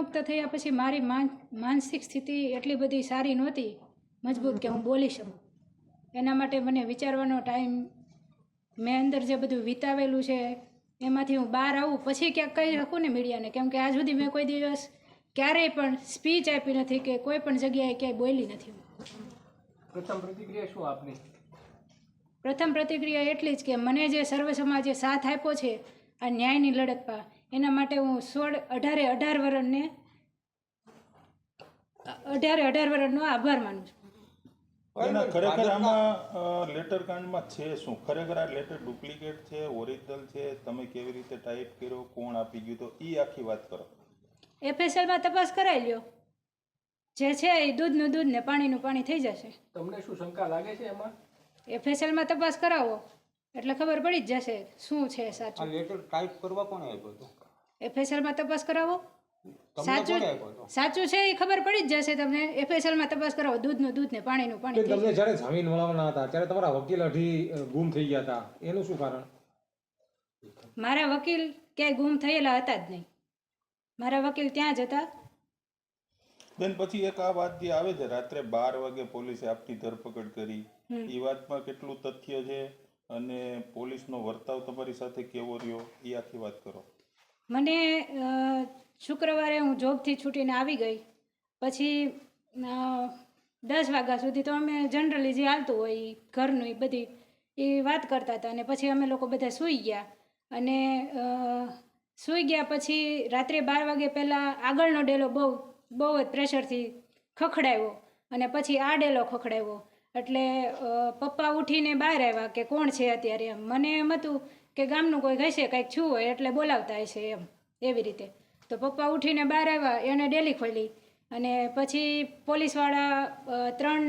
વિમુક્ત થયા પછી મારી માન માનસિક સ્થિતિ એટલી બધી સારી નહોતી મજબૂત કે હું બોલી શકું. એના માટે મને વિચારવાનો ટાઈમ મેં અંદર જે બધું વિતાવેલું છે એમાંથી હું બહાર આવું પછી ક્યાંક કહી શકું ને મીડિયાને? કેમ કે આજ સુધી મેં કોઈ દિવસ ક્યારેય પણ સ્પીચ આપી નથી કે કોઈ પણ જગ્યાએ ક્યાંય બોલી નથી. પ્રથમ પ્રતિક્રિયા શું આપની? પ્રથમ પ્રતિક્રિયા એટલી જ કે મને જે સર્વ સમાજે સાથ આપ્યો છે આ ન્યાયની લડતમાં એના માટે હું સોળ અઢારે અઢાર વર્ષને અઢારે અઢાર વર્ષનો આભાર માનું છું. ખરેખર આમાં લેટર કાંડમાં છે શું? ખરેખર આ લેટર ડુપ્લિકેટ છે ઓરિજિનલ છે? તમે કેવી રીતે ટાઈપ કર્યો? કોણ આપી ગયું? તો એ આખી વાત કરો. એફએસએલમાં તપાસ કરાવી લ્યો. જે છે એ દૂધનું દૂધ ને પાણીનું પાણી થઈ જશે. તમને શું શંકા લાગે છે એમાં? એફએસએલમાં તપાસ કરાવો. એટલે ખબર પડી જ જશે શું છે આ સાચું. લેટર ટાઈપ કરવા કોણે આપ્યો હતો? એફએસએલમાં તપાસ કરાવો? સાચું સાચું છે એ ખબર પડી જ જશે તમને. એફએસએલમાં તપાસ કરાવો. દૂધનું દૂધ ને પાણીનું. પાણી તમને જ્યારે જામીન મળવાના હતા ત્યારે તમારા વકીલ અઢી ગુમ થઈ ગયા હતા. એનું શું કારણ? મારા વકીલ ક્યાંય ગુમ થયેલા હતા જ નહીં. મારા વકીલ ત્યાં જ હતા. બેન પછી એક આ વાત જે આવે છે રાત્રે બાર વાગે પોલીસે આપની ધરપકડ કરી. એ વાતમાં કેટલું તથ્ય છે? અને પોલીસનો વર્તાવ તમારી સાથે કેવો રહ્યો? એ આખી વાત કરો. મને શુક્રવારે હું જોબથી છૂટીને આવી ગઈ. પછી દસ વાગ્યા સુધી તો અમે જનરલી જે હાલતું હોય એ ઘરનું એ બધી, એ વાત કરતા હતા અને પછી અમે લોકો બધા સૂઈ ગયા. અને સૂઈ ગયા પછી રાત્રે બાર વાગે પહેલાં આગળનો ડેલો બહુ બહુ જ પ્રેશરથી ખખડાવ્યો અને પછી આ ડેલો ખખડાવ્યો એટલે પપ્પા ઉઠીને બહાર આવ્યા કે કોણ છે અત્યારે મને એમ હતું કે ગામનું કોઈ ઘસે, કંઈક છું હોય એટલે બોલાવતા હશે એમ, એવી રીતે. તો પપ્પા ઉઠીને બહાર આવ્યા એણે ડેલી ખોલી. અને પછી પોલીસવાળા ત્રણ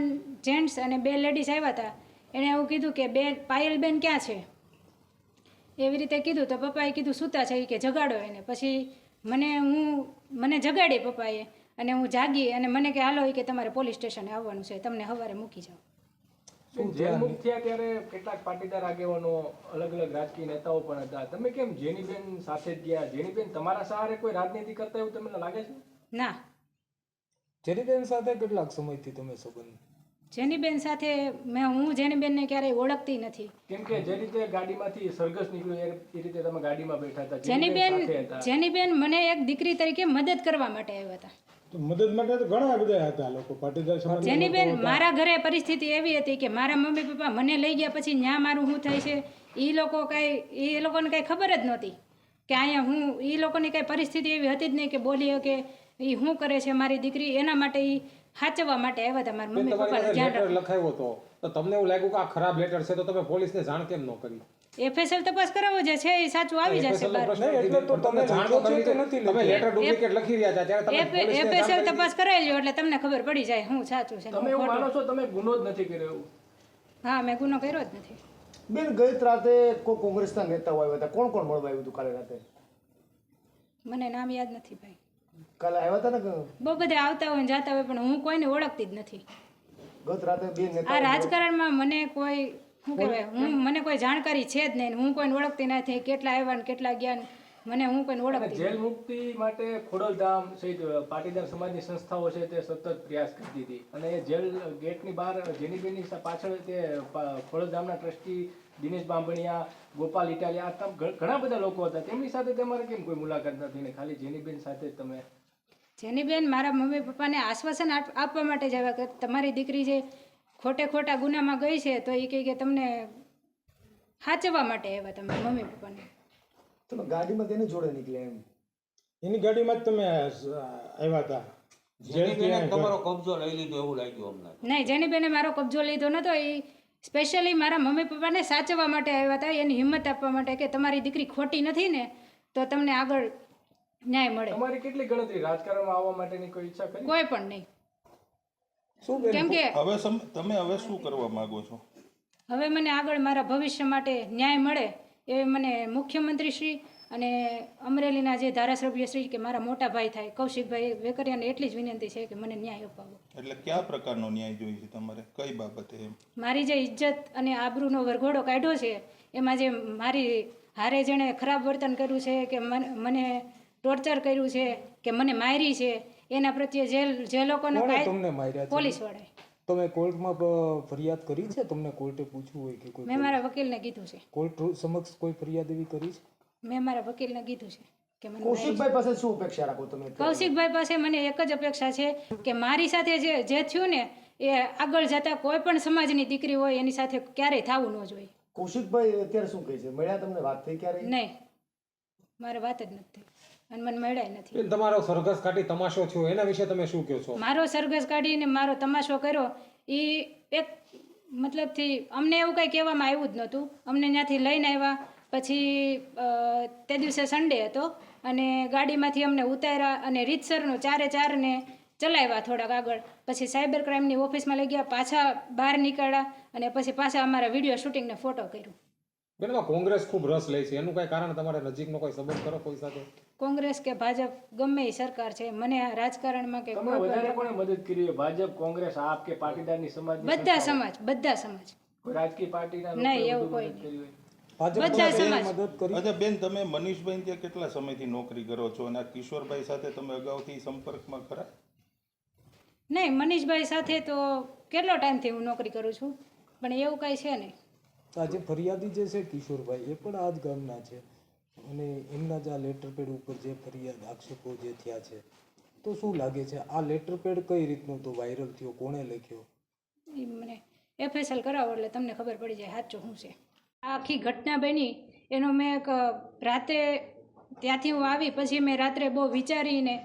જેન્ટ્સ અને બે લેડીઝ આવ્યા હતા એણે એવું કીધું કે બે પાયલબેન ક્યાં છે? એવી રીતે કીધું. તો પપ્પાએ કીધું, સૂતા છે કે જગાડો એને. પછી મને હું, મને જગાડી પપ્પાએ અને હું જાગી અને મને કે, હાલો કે તમારે પોલીસ સ્ટેશને આવવાનું છે, તમને સવારે મૂકી જાઓ બેન, થયા ત્યારે કેટલાક પાટીદાર આગેવાનો અલગ અલગ રાજકીય નેતાઓ પણ હતા. તમે કેમ જેનીબેન સાથે જ ગયા? જેનીબેન તમારા સહારે કોઈ રાજનીતિ કરતા એવું તમને લાગે છે? ના. જેનીબેન સાથે કેટલાક સમયથી તમે સંબંધ? જેનીબેન સાથે મેં હું જેનીબેનને ક્યારેય ઓળખતી નથી. કેમ કે જે રીતે ગાડીમાંથી સરઘસ નીકળ્યું એ એ રીતે તમે ગાડીમાં બેઠા હતા. જેનીબેન જેનીબેન મને એક દીકરી તરીકે મદદ કરવા માટે આવ્યા હતા. મદદ માટે તો ઘણા બધા હતા લોકો પાટીદાર સમાજ જેનીબેન મારા ઘરે પરિસ્થિતિ એવી હતી કે મારા મમ્મી પપ્પા મને લઈ ગયા પછી ન્યા મારું શું થાય છે એ લોકો કાંઈ એ લોકોને કાંઈ ખબર જ નહોતી કે અહીંયા હું એ લોકોની કાંઈ પરિસ્થિતિ એવી હતી જ નહીં કે બોલીએ કે એ શું કરે છે મારી દીકરી એના માટે એ સાચવવા માટે આવ્યા હતા મારા મમ્મી પપ્પાને ધ્યાન લખાયો હતો. તો તમને એવું લાગ્યું કે આ ખરાબ લેટર છે તો તમે પોલીસને જાણ કેમ ન કરી? એફએસએલ તપાસ કરાવો જે છે એ સાચું આવી જશે બહાર એટલે તો તમને તમે જાણો છો કે નથી તમે લેટર ડુપ્લિકેટ લખી રહ્યા હતા ત્યારે તમે એફએસએલ તપાસ કરાવી લ્યો એટલે તમને ખબર પડી જાય હું સાચું છે તમે એવું માનો છો તમે ગુનો જ નથી કર્યો હા મેં ગુનો કર્યો જ નથી. બેન ગઈ રાતે કો કોંગ્રેસના નેતાઓ આવ્યા હતા. કોણ કોણ મળવા આવ્યું હતું કાલે રાતે? મને નામ યાદ નથી ભાઈ. કાલે આવ્યા હતા ને બહુ બધા આવતા હોય ને જાતા હોય પણ હું કોઈને ઓળખતી જ નથી. ગત રાતે બે આ રાજકારણમાં મને કોઈ શું કહેવાય હું મને કોઈ જાણકારી છે જ નહીં હું કોઈને ઓળખતી નથી કેટલા આવ્યા ને કેટલા ગયા ને મને હું કોઈને ઓળખતી જેલ મુક્તિ માટે ખોડલધામ સહિત પાટીદાર સમાજની સંસ્થાઓ છે તે સતત પ્રયાસ કરતી હતી. અને એ જેલ ગેટની બહાર જેનીબેનની સા- પાછળ તે ખોડલધામના ટ્રસ્ટી દિનેશ બાંભણિયા ગોપાલ ઇટાલિયા આ ઘણા બધા લોકો હતા. તેમની સાથે તમારે કેમ કોઈ મુલાકાત નથી ને ખાલી જેનીબેન સાથે તમે જેની બેન મારા મમ્મી પપ્પાને આશ્વાસન આપવા માટે જ આવ્યા કે તમારી દીકરી જે ખોટે ખોટા ગુનામાં ગઈ છે તો એ કહે કે તમને સાચવવા માટે આવ્યા તમે મમ્મી પપ્પાને. તમે ગાડીમાં તેને જોડે નીકળ્યા એમ. એની ગાડીમાં જ તમે આવ્યા હતા. તમારો કબજો લઈ લીધો એવું લાગ્યું અમને. નહીં જેની બેને મારો કબજો લીધો નતો એ સ્પેશિયલી મારા મમ્મી પપ્પાને સાચવવા માટે આવ્યા હતા એની હિંમત આપવા માટે કે તમારી દીકરી ખોટી નથી ને તો તમને આગળ ન્યાય મળે. તમારી કેટલી ગણતરી? રાજકારણમાં આવવા માટેની કોઈ ઈચ્છા કરી? કોઈ પણ નહીં. શું કેમ કે હવે તમે હવે શું કરવા માંગો છો? હવે મને આગળ મારા ભવિષ્ય માટે ન્યાય મળે એ મને મુખ્યમંત્રી શ્રી અને અમરેલીના જે ધારાસભ્ય શ્રી કે મારા મોટા ભાઈ થાય કૌશિકભાઈ વેકરિયાને એટલી જ વિનંતી છે કે મને ન્યાય અપાવો. એટલે કયા પ્રકારનો ન્યાય જોઈએ છે તમારે? કઈ બાબતે એમ? મારી જે ઇજ્જત અને આબરૂનો વરઘોડો કાઢ્યો છે એમાં જે મારી હારે જેણે ખરાબ વર્તન કર્યું છે કે મન- મને ટોર્ચર કર્યું છે કે મને મારી છે એના પ્રત્યે જે જે લોકોનો તમને માર્યા પોલીસ વાળાએ. તમે કોર્ટમાં ફરિયાદ કરી છે? તમને કોર્ટે પૂછ્યું હોય કે કોઈ મેં મારા વકીલને કીધું છે. કોર્ટ સમક્ષ કોઈ ફરિયાદ એવી કરી છે? મેં મારા વકીલને કીધું છે કે મને કૌશિકભાઈ પાસે શું અપેક્ષા રાખો તમે? કૌશિકભાઈ પાસે મને એક જ અપેક્ષા છે કે મારી સાથે જે જે થયું ને એ આગળ જતા કોઈ પણ સમાજની દીકરી હોય એની સાથે ક્યારેય થવું ન જોઈએ. કૌશિકભાઈ અત્યારે શું કહે છે? મળ્યા તમને વાત થઈ ક્યારે નહીં. મારે વાત જ નથી અને મને મળ્યા નથી. બેન તમારો સરઘસ કાઢી તમાશો થયો એના વિશે તમે શું કહો છો? મારો સરઘસ કાઢીને મારો તમાશો કર્યો એ એક મતલબથી અમને એવું કંઈ કહેવામાં આવ્યું જ નહોતું. અમને ત્યાંથી લઈને આવ્યા પછી તે દિવસે સન્ડે હતો અને ગાડીમાંથી અમને ઉતાર્યા અને રીતસરનું ચારે ચારને ચલાવ્યા થોડાક આગળ. પછી સાયબર ક્રાઇમની ઓફિસમાં લઈ ગયા પાછા બહાર નીકળ્યા અને પછી પાછા અમારા વીડિયો શૂટિંગને ફોટો કર્યું. બેન કોંગ્રેસ ખૂબ રસ લે છે. એનું કઈ કારણ તમારે નજીકનો કોઈ સંબંધ કરો કોઈ સાથે? કોંગ્રેસ કે ભાજપ ગમે એ સરકાર છે. મને રાજકારણમાં કે તમને કોઈ વધારે કોણે મદદ કરી છે? ભાજપ કોંગ્રેસ આપ કે પાટીદારની સમાજ બધા સમાજ બધા સમાજ. કોઈ રાજકીય પાર્ટીના નહીં, એવું કોઈ મદદ કરી હોય? ભાજપ બધા સમાજ. મદદ કરી? અચ્છા બેન તમે મનીષભાઈ ત્યાં કેટલા સમયથી નોકરી કરો છો? અને કિશોરભાઈ સાથે તમે અગાઉથી સંપર્કમાં ખરા? નહીં મનીષભાઈ સાથે તો કેટલો ટાઈમથી હું નોકરી કરું છું? પણ એવું કાંઈ છે નહીં. આજે ફરિયાદી જે છે કિશોરભાઈ, એ પણ આ જ ગામના છે. અને એમના જ આ લેટર પેડ ઉપર જે ફરિયાદ આક્ષેપો જે થયા છે, તો શું લાગે છે? આ લેટર પેડ કઈ રીતનો તો વાયરલ થયો? કોણે લખ્યો? એ મને એફએસએલ કરાવો એટલે તમને ખબર પડી જાય સાચું શું છે. આ આખી ઘટના બની, એનો મેં એક રાતે ત્યાંથી હું આવી, પછી મેં રાત્રે બહુ વિચારીને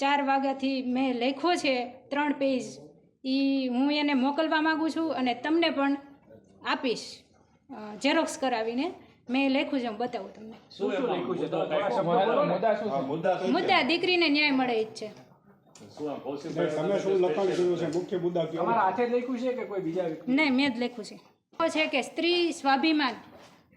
ચાર વાગ્યાથી મેં લખ્યો છે ત્રણ પેજ એ હું એને મોકલવા માગું છું અને તમને પણ આપીશ. ઝેરોક્સ કરાવીને મેં લખ્યું છે હું બતાવું તમને. મુદ્દા શું? છે? મુદ્દા દીકરીને ન્યાય મળે એ જ છે. તમે શું લખાણ કર્યું છે? મુખ્ય મુદ્દા કયો? તમારા હાથે જ લખ્યું છે કે કોઈ બીજા વ્યક્તિ? નહીં મેં જ લખ્યું છે. એ છે કે સ્ત્રી સ્વાભિમાન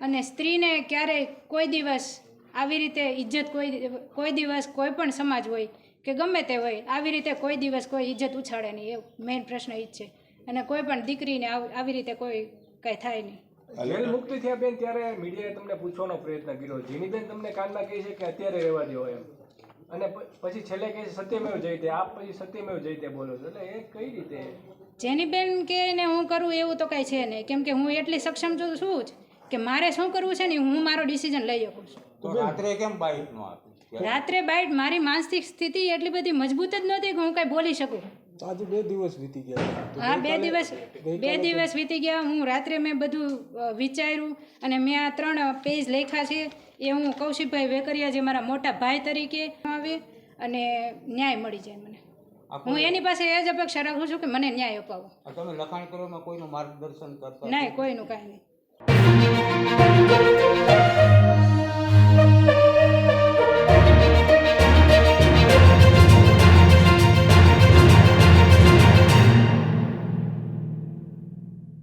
અને સ્ત્રીને ક્યારેય કોઈ દિવસ આવી રીતે ઇજ્જત કોઈ કોઈ દિવસ કોઈ પણ સમાજ હોય કે ગમે તે હોય આવી રીતે કોઈ દિવસ કોઈ ઇજ્જત ઉછાળે નહીં એવું મેઇન પ્રશ્ન એ જ છે. અને કોઈ પણ દીકરીને આવ- આવી રીતે કોઈ કાંઈ થાય નહીં. જેલ મુક્તિ થયા બેન ત્યારે મીડિયાએ તમને પૂછવાનો પ્રયત્ન કર્યો. જેની બેન તમને કાનમાં કહે છે કે અત્યારે રહેવા દો એમ. અને પછી છેલ્લે કહે છે સત્યમેવ જયતે આપ પછી સત્યમેવ જયતે બોલો છો. એટલે એ કઈ રીતે? જેની બેન કે ને હું કરું એવું તો કાંઈ છે નહીં. કેમ કે હું એટલી સક્ષમ છું છું જ? કે મારે શું કરવું છે ને હું મારો ડિસિઝન લઈ શકું છું. રાત્રે કેમ બાઇક નો આપી? રાત્રે બાઈટ મારી માનસિક સ્થિતિ એટલી બધી મજબૂત જ નહોતી કે હું કાંઈ બોલી શકું. આજે બે દિવસ વીતી ગયા હા બે દિવસ બે દિવસ વીતી ગયા. હું રાત્રે મેં બધું વિચાર્યું અને મેં આ ત્રણ પેજ લખ્યા છે. એ હું કૌશિકભાઈ વેકરિયા જે મારા મોટા ભાઈ તરીકે આવે અને ન્યાય મળી જાય મને. હું એની પાસે એ જ અપેક્ષા રાખું છું કે મને ન્યાય અપાવો. તમે લખાણ કરવામાં કોઈનું માર્ગદર્શન કરતા નહીં કોઈનું કાંઈ નહીં.